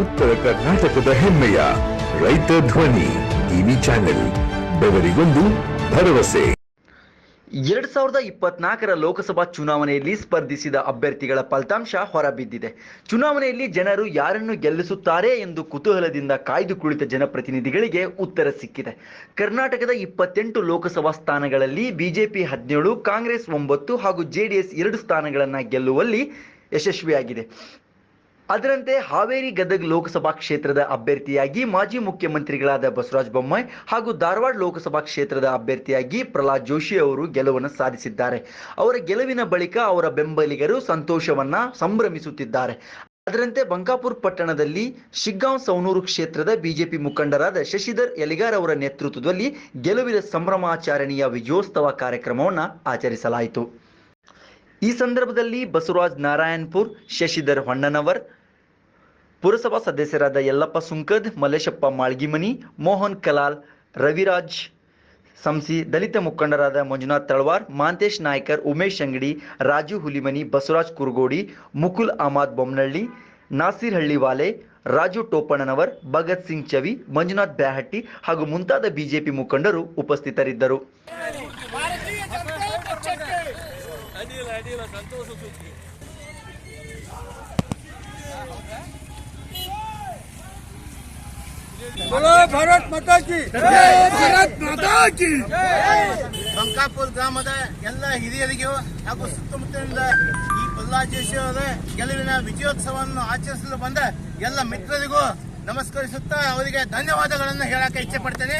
ಉತ್ತರ ಕರ್ನಾಟಕದ ಹೆಮ್ಮೆಯ ರೈತ ಧ್ವನಿ ಟಿವಿ ಚಾನೆಲ್, ಬೆವರಿಗೊಂದು ಭರವಸೆ. ಎರಡ್ ಸಾವಿರದ ಇಪ್ಪತ್ನಾಲ್ಕರ ಲೋಕಸಭಾ ಚುನಾವಣೆಯಲ್ಲಿ ಸ್ಪರ್ಧಿಸಿದ ಅಭ್ಯರ್ಥಿಗಳ ಫಲಿತಾಂಶ ಹೊರಬಿದ್ದಿದೆ. ಚುನಾವಣೆಯಲ್ಲಿ ಜನರು ಯಾರನ್ನು ಗೆಲ್ಲಿಸುತ್ತಾರೆ ಎಂದು ಕುತೂಹಲದಿಂದ ಕಾಯ್ದು ಕುಳಿತ ಜನಪ್ರತಿನಿಧಿಗಳಿಗೆ ಉತ್ತರ ಸಿಕ್ಕಿದೆ. ಕರ್ನಾಟಕದ ಇಪ್ಪತ್ತೆಂಟು ಲೋಕಸಭಾ ಸ್ಥಾನಗಳಲ್ಲಿ ಬಿಜೆಪಿ ಹದಿನೇಳು, ಕಾಂಗ್ರೆಸ್ ಒಂಬತ್ತು ಹಾಗೂ ಜೆಡಿಎಸ್ ಎರಡು ಸ್ಥಾನಗಳನ್ನು ಗೆಲ್ಲುವಲ್ಲಿ ಯಶಸ್ವಿಯಾಗಿದೆ. ಅದರಂತೆ ಹಾವೇರಿ ಗದಗ ಲೋಕಸಭಾ ಕ್ಷೇತ್ರದ ಅಭ್ಯರ್ಥಿಯಾಗಿ ಮಾಜಿ ಮುಖ್ಯಮಂತ್ರಿಗಳಾದ ಬಸವರಾಜ ಬೊಮ್ಮಾಯಿ ಹಾಗೂ ಧಾರವಾಡ ಲೋಕಸಭಾ ಕ್ಷೇತ್ರದ ಅಭ್ಯರ್ಥಿಯಾಗಿ ಪ್ರಹ್ಲಾದ್ ಜೋಶಿ ಅವರು ಗೆಲುವನ್ನು ಸಾಧಿಸಿದ್ದಾರೆ. ಅವರ ಗೆಲುವಿನ ಬಳಿಕ ಅವರ ಬೆಂಬಲಿಗರು ಸಂತೋಷವನ್ನ ಸಂಭ್ರಮಿಸುತ್ತಿದ್ದಾರೆ. ಅದರಂತೆ ಬಂಕಾಪುರ ಪಟ್ಟಣದಲ್ಲಿ ಶಿಗ್ಗಾಂವ್ ಸೌನೂರು ಕ್ಷೇತ್ರದ ಬಿಜೆಪಿ ಮುಖಂಡರಾದ ಶಶಿಧರ್ ಎಲಿಗಾರ್ ಅವರ ನೇತೃತ್ವದಲ್ಲಿ ಗೆಲುವಿನ ಸಂಭ್ರಮಾಚರಣೆಯ ವಿಜಯೋತ್ಸವ ಕಾರ್ಯಕ್ರಮವನ್ನು ಆಚರಿಸಲಾಯಿತು. ಈ ಸಂದರ್ಭದಲ್ಲಿ ಬಸವರಾಜ್ ನಾರಾಯಣ್ಪುರ್, ಶಶಿಧರ್ ಹೊಣ್ಣನವರ್ ಪುರಸಭಾ ಸದಸ್ಯರಾದ ಯಲ್ಲಪ್ಪ ಸುಂಕದ್, ಮಲ್ಲೇಶಪ್ಪ ಮಾಳ್ಗಿಮನಿ, ಮೋಹನ್ ಕಲಾಲ್, ರವಿರಾಜ್, ಸಂಸಿ ದಲಿತ ಮುಖಂಡರಾದ ಮಂಜುನಾಥ್ ತಳವಾರ್, ಮಾಂತೇಶ್ ನಾಯ್ಕರ್, ಉಮೇಶ್ ಅಂಗಡಿ, ರಾಜು ಹುಲಿಮನಿ, ಬಸವರಾಜ್ ಕುರುಗೋಡಿ, ಮುಕುಲ್ ಅಹಮದ್ ಬೊಮ್ಮನಹಳ್ಳಿ ನಾಸೀರ್ ಹಳ್ಳಿವಾಲೆ ರಾಜು ಟೋಪಣ್ಣನವರ್, ಭಗತ್ ಸಿಂಗ್ ಚವಿ, ಮಂಜುನಾಥ್ ಬ್ಯಾಹಟ್ಟಿ ಹಾಗೂ ಮುಂತಾದ ಬಿಜೆಪಿ ಮುಖಂಡರು ಉಪಸ್ಥಿತರಿದ್ದರು. ಅಡಿಲ್ಲ ಸಂತೋಷ ಸುದ್ದಿ. ಮಾತಾಜಿ ಮಾತಾಜಿ ಬಂಕಾಪುರ ಗ್ರಾಮದ ಎಲ್ಲ ಹಿರಿಯರಿಗೆ ಹಾಗೂ ಸುತ್ತಮುತ್ತಲಿಂದ ಈ ಪಲ್ಲಾಜೇಶ್ವರ ಗೆಲುವಿನ ವಿಜಯೋತ್ಸವವನ್ನು ಆಚರಿಸಲು ಬಂದ ಎಲ್ಲ ಮಿತ್ರರಿಗೂ ನಮಸ್ಕರಿಸುತ್ತಾ ಅವರಿಗೆ ಧನ್ಯವಾದಗಳನ್ನು ಹೇಳಕ್ಕೆ ಇಚ್ಛೆ ಪಡ್ತೇನೆ.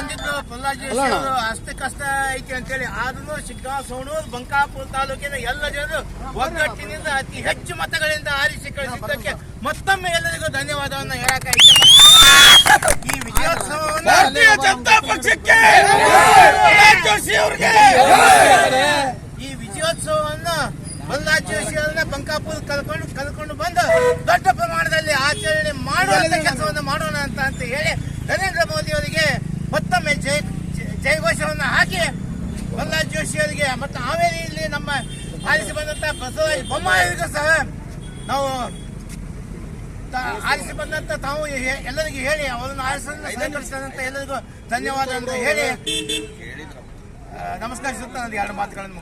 ಅಂದಿದ್ರು ಪ್ರಹ್ಲಾದ್ ಜೋಶಿ ಅವರು ಅಷ್ಟು ಕಷ್ಟ ಐತಿ ಅಂತೇಳಿ. ಆದ್ರೂ ಶಿಗ್ಗಾಂವ್ ಸೋಣೂರು ಬಂಕಾಪುರ ತಾಲೂಕಿನ ಎಲ್ಲ ಜನರು ಒಗ್ಗಟ್ಟಿನಿಂದ ಅತಿ ಹೆಚ್ಚು ಮತಗಳಿಂದ ಆರಿಸಿ ಕಳಿಸಿದ್ದಕ್ಕೆ ಮತ್ತೊಮ್ಮೆ ಎಲ್ಲರಿಗೂ ಧನ್ಯವಾದವನ್ನು ಹೇಳಕ ಈ ವಿಜಯೋತ್ಸವವನ್ನು ಜನತಾ ಪಕ್ಷಕ್ಕೆ ಜೋಶಿ ಅವ್ರಿಗೆ. ಈ ವಿಜಯೋತ್ಸವವನ್ನು ಪ್ರಹ್ಲಾದ್ ಜೋಶಿ ಅವರನ್ನ ಬಂಕಾಪುರ ಕಲ್ಕೊಂಡು ಕಲ್ಕೊಂಡು ಬಂದು ದೊಡ್ಡ ಪ್ರಮಾಣದಲ್ಲಿ ಆಚರಣೆ ಮಾಡುವಂತ ಕೆಲಸವನ್ನು ಮಾಡೋಣ ಅಂತ ಅಂತ ಹೇಳಿ ನರೇಂದ್ರ ಮೋದಿ ಅವರಿಗೆ ಮತ್ತೊಮ್ಮೆ ಜೈ ಜೈ- ಜಯಘೋಷವನ್ನು ಹಾಕಿ ಪ್ರಹ್ಲಾದ್ ಜೋಶಿ ಅವರಿಗೆ ಮತ್ತು ಹಾವೇರಿಯಲ್ಲಿ ನಮ್ಮ ಆಲಿಸಿ ಬಂದಂತಹ ಬಸವರಾಜ ಬೊಮ್ಮಾಯಿಗೂ ಸಹ ನಾವು ಆಲಿಸಿ ಬಂದಂತ ತಾವು ಎಲ್ಲರಿಗೂ ಹೇಳಿ ಅವರನ್ನು ಸ್ವೀಕರಿಸಿದಂತ ಎಲ್ಲರಿಗೂ ಧನ್ಯವಾದ ಅಂತ ಹೇಳಿ ನಮಸ್ಕಾರ ನಮಸ್ಕರಿಸುತ್ತಾ ನಾನು ಎರಡು ಮಾತುಗಳನ್ನು.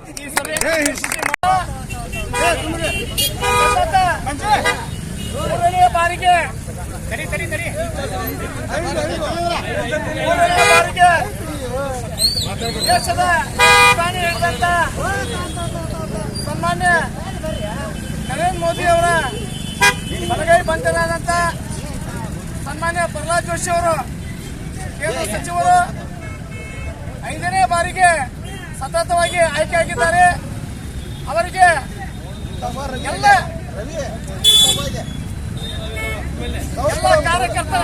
ಮೂರನೇ ಬಾರಿಗೆ. ಸರಿ ಮೂರನೇ ಬಾರಿಗೆ. ದೇಶದ ರಾಜಧಾನಿ ಹಿಡಿದಂತ ಸನ್ಮಾನ್ಯ ನರೇಂದ್ರ ಮೋದಿ ಅವರ ಬಲಗೈ ಬಂಧನಾದಂತ ಸನ್ಮಾನ್ಯ ಪ್ರಹ್ಲಾದ್ ಜೋಶಿ ಅವರು, ಕೇಂದ್ರ ಸಚಿವರು ಐದನೇ ಬಾರಿಗೆ ಸತತವಾಗಿ ಆಯ್ಕೆಯಾಗಿದ್ದಾರೆ. ಅವರಿಗೆ ಎಲ್ಲ ಕಾರ್ಯಕರ್ತರ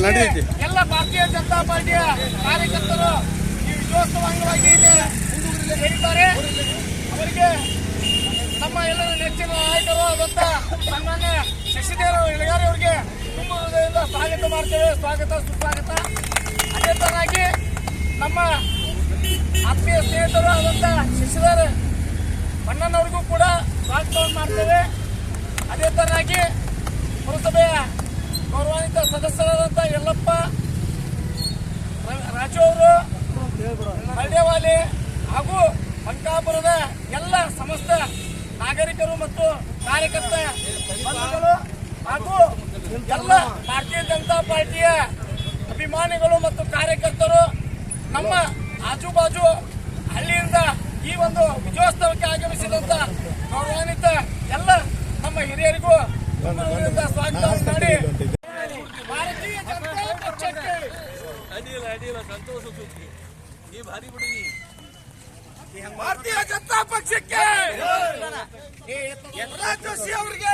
ಎಲ್ಲ ಭಾರತೀಯ ಜನತಾ ಪಾರ್ಟಿಯ ಕಾರ್ಯಕರ್ತರು ಈ ವಿಜಯೋತ್ಸವ ಅಂಗವಾಗಿ ಸೇರಿದ್ದಾರೆ ಅವರಿಗೆ ನಮ್ಮ ಎಲ್ಲರ ನೆಚ್ಚಿನ ನಾಯಕರು ಆದಂತ ಸನ್ಮಾನ್ಯ ಶಶಿಧರ ಇಳಗಾರಿ ಅವರಿಗೆ ತುಂಬ ಹೃದಯದಿಂದ ಸ್ವಾಗತ ಮಾಡ್ತೇವೆ. ಸ್ವಾಗತ, ಸುಸ್ವಾಗತ. ಅದೇ ತರನಾಗಿ ನಮ್ಮ ಆತ್ಮೀಯ ಸ್ನೇಹಿತರು ಆದಂತ ಶಶಿಧರ ಬಣ್ಣನವ್ರಿಗೂ ಕೂಡ ಸ್ವಾಗತವನ್ನು ಮಾಡ್ತೇವೆ. ಅದೇ ತರನಾಗಿ ಪುರಸಭೆಯ ಗೌರವಾನ್ವಿತ ಸದಸ್ಯರಾದಂಥ ಯಲ್ಲಪ್ಪ ಅವರು ಹಳ್ಳಿವಾಲಿ ಹಾಗೂ ಬಂಕಾಪುರದ ಎಲ್ಲ ಸಮಸ್ತ ನಾಗರಿಕರು ಮತ್ತು ಕಾರ್ಯಕರ್ತ ಹಾಗೂ ಎಲ್ಲ ಭಾರತೀಯ ಜನತಾ ಪಾರ್ಟಿಯ ಅಭಿಮಾನಿಗಳು ಮತ್ತು ಕಾರ್ಯಕರ್ತರು ನಮ್ಮ ಆಜುಬಾಜು ಹಳ್ಳಿಯಿಂದ ಈ ಒಂದು ವಿಜಯೋತ್ಸವಕ್ಕೆ ಆಗಮಿಸಿದಂತ ಗೌರವಾನ್ವಿತ ಎಲ್ಲ ನಮ್ಮ ಹಿರಿಯರಿಗೂ ಸ್ವಾಗತ ಮಾಡಿ ಭಾರತೀಯ ಜನತಾ ಪಕ್ಷಕ್ಕೆ ಭಾರತೀಯ ಜನತಾ ಪಕ್ಷಕ್ಕೆ ಪ್ರಹ್ಲಾದ್ ಜೋಶಿ ಅವ್ರಿಗೆ